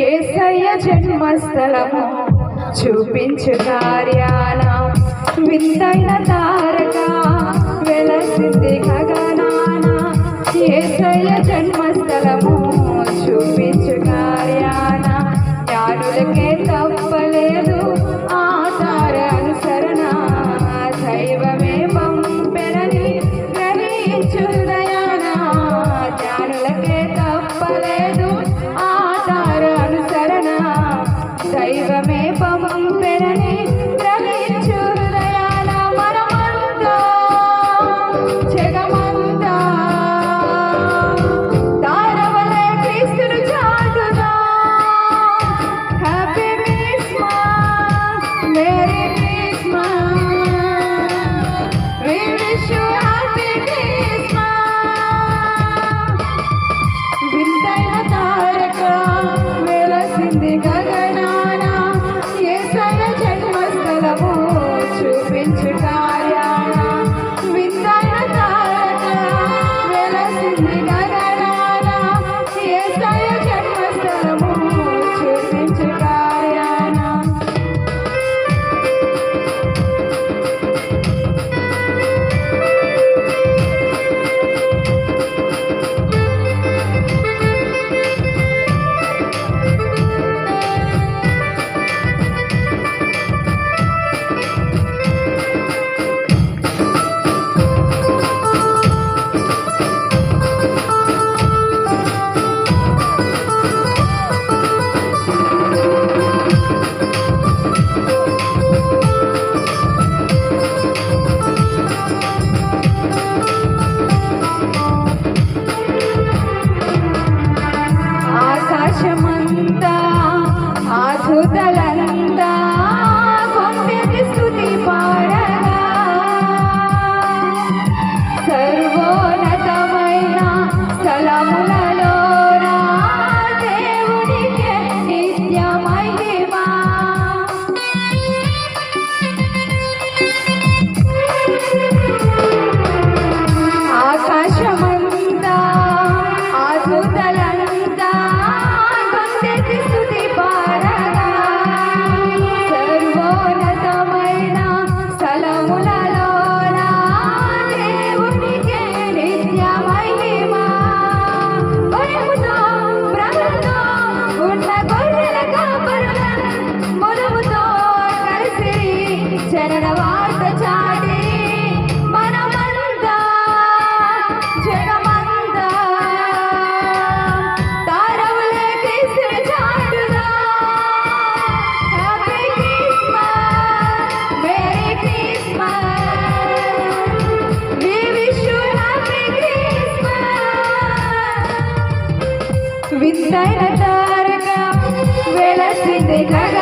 ఏసయ్య జన్మస్థలము. చూపించు కార్యాన వింతైన తారక వెలసింది గగనాన. ఏసయ్య జన్మస్థలము చూపించు కార్య Hola. శరణ వార్త చాటి మనమంతా జగమంతా తారములే తీసిన చాటుగా. హ్యాపీ క్రిస్మస్ మేరీ విత్తైన తారక వెలసింది గగ.